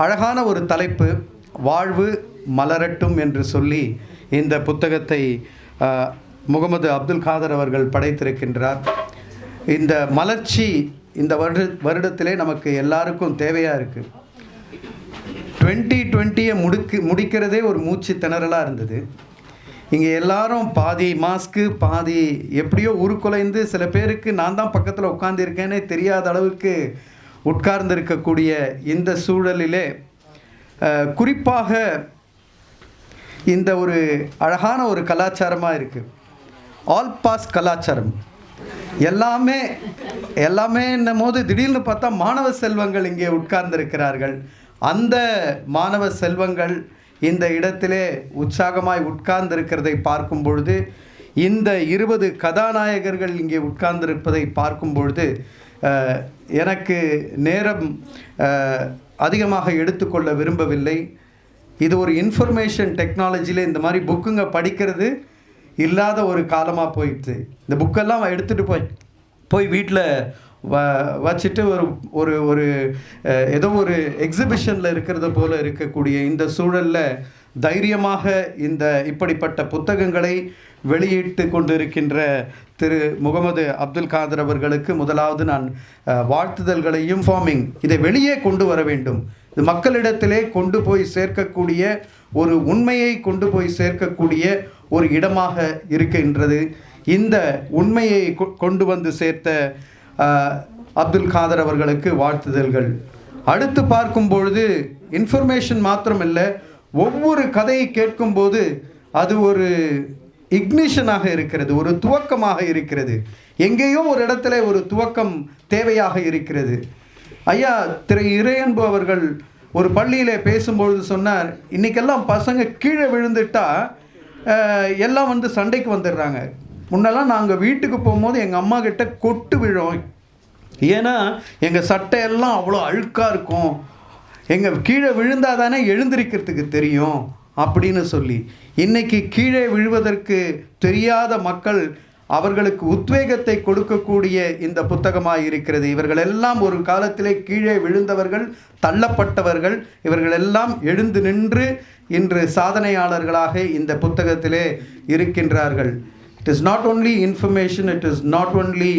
அழகான ஒரு தலைப்பு வாழ்வு மலரட்டும் என்று சொல்லி இந்த புத்தகத்தை முகமது அப்துல் காதர் அவர்கள் படைத்திருக்கின்றார். இந்த மலர்ச்சி இந்த வருட வருடத்திலே நமக்கு எல்லாருக்கும் தேவையாக இருக்குது டுவெண்ட்டி டுவெண்ட்டியை முடுக்கு முடிக்கிறதே ஒரு மூச்சு திணறலாக இருந்தது. இங்கே எல்லாரும் பாதி மாஸ்க்கு பாதி எப்படியோ உருக்குலைந்து சில பேருக்கு நான் தான் பக்கத்தில் உட்காந்துருக்கேனே தெரியாத அளவுக்கு உட்கார்ந்து இருக்கக்கூடிய இந்த சூழலிலே குறிப்பாக இந்த ஒரு அழகான ஒரு கலாச்சாரமாக இருக்குது ஆல் பாஸ் கலாச்சாரம். எல்லாமே எல்லாமே போது திடீர்னு பார்த்தா மாணவ செல்வங்கள் இங்கே உட்கார்ந்திருக்கிறார்கள். அந்த மாணவ செல்வங்கள் இந்த இடத்திலே உற்சாகமாய் உட்கார்ந்திருக்கிறதை பார்க்கும் பொழுது இந்த இருபது கதாநாயகர்கள் இங்கே உட்கார்ந்திருப்பதை பார்க்கும் பொழுது எனக்கு நேரம் அதிகமாக எடுத்துக்கொள்ள விரும்பவில்லை. இது ஒரு இன்ஃபர்மேஷன் டெக்னாலஜியில் இந்த மாதிரி புக்குங்க படிக்கிறது இல்லாத ஒரு காலமாக போயிடுச்சு. இந்த புக்கெல்லாம் எடுத்துகிட்டு போய் போய் வீட்டில் வ வச்சுட்டு ஒரு ஒரு ஒரு ஏதோ ஒரு எக்ஸிபிஷனில் இருக்கிறத போல இருக்கக்கூடிய இந்த சூழலில் தைரியமாக இந்த இப்படிப்பட்ட புத்தகங்களை வெளியிட்டு கொண்டிருக்கின்ற திரு முகமது அப்துல் காதர் அவர்களுக்கு முதலாவது நான் வாழ்த்துதல்களையும் ஃபார்மிங் இதை வெளியே கொண்டு வர வேண்டும். இது மக்களிடத்திலே கொண்டு போய் சேர்க்கக்கூடிய ஒரு உண்மையை கொண்டு போய் சேர்க்கக்கூடிய ஒரு இடமாக இருக்கின்றது. இந்த உண்மையை கொ- கொண்டு வந்து சேர்த்த அப்துல் காதர் அவர்களுக்கு வாழ்த்துதல்கள். அடுத்து பார்க்கும் பொழுது இன்ஃபர்மேஷன் மாத்திரமில்லை ஒவ்வொரு கதையை கேட்கும்போது அது ஒரு இக்னிஷனாக இருக்கிறது ஒரு துவக்கமாக இருக்கிறது. எங்கேயோ ஒரு இடத்துல ஒரு துவக்கம் தேவையாக இருக்கிறது. ஐயா திரு இறையன்பு அவர்கள் ஒரு பள்ளியிலே பேசும்பொழுது சொன்னார் இன்னைக்கெல்லாம் பசங்க கீழே விழுந்துட்டா எல்லாம் வந்து சண்டைக்கு வந்துடுறாங்க. முன்னெல்லாம் நாங்கள் வீட்டுக்கு போகும்போது எங்கள் அம்மா கிட்ட கொட்டு விழும். ஏன்னா எங்கள் சட்டையெல்லாம் அவ்வளோ அழுக்காக இருக்கும். எங்கள் கீழே விழுந்தால் தானே எழுந்திருக்கிறதுக்கு தெரியும் அப்படின்னு சொல்லி. இன்னைக்கு கீழே விழுவதற்கு தெரியாத மக்கள் அவர்களுக்கு உத்வேகத்தை கொடுக்கக்கூடிய இந்த புத்தகமாக இருக்கிறது. இவர்கள் எல்லாம் ஒரு காலத்திலே கீழே விழுந்தவர்கள் தள்ளப்பட்டவர்கள் இவர்கள் எல்லாம் எழுந்து நின்று இன்று சாதனையாளர்களாக இந்த புத்தகத்திலே இருக்கின்றார்கள். It is not only information it is not only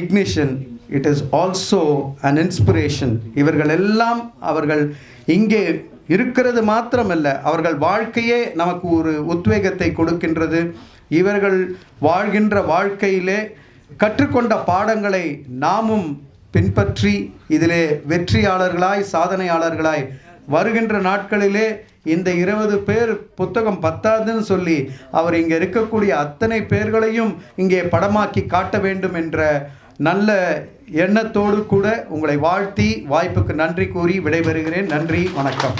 ignition it is also an inspiration இவர்கள் எல்லாம் அவர்கள் இங்கே இருக்கிறது மாத்திரமல்ல. அவர்கள் வாழ்க்கையே நமக்கு ஒரு உத்வேகத்தை கொடுக்கின்றது. இவர்கள் வாழ்கின்ற வாழ்க்கையிலே கற்றுக்கொண்ட பாடங்களை நாமும் பின்பற்றி இதிலே வெற்றியாளர்களாய் சாதனையாளர்களாய் வருகின்ற நாட்களிலே இந்த இருபது பேர் புத்தகம் பத்தாதுன்னு சொல்லி அவர் இங்கே இருக்கக்கூடிய அத்தனை பேர்களையும் இங்கே படமாக்கி காட்ட வேண்டும் என்ற நல்ல எண்ணத்தோடு கூட உங்களை வாழ்த்தி வாய்ப்புக்கு நன்றி கூறி விடைபெறுகிறேன். நன்றி வணக்கம்.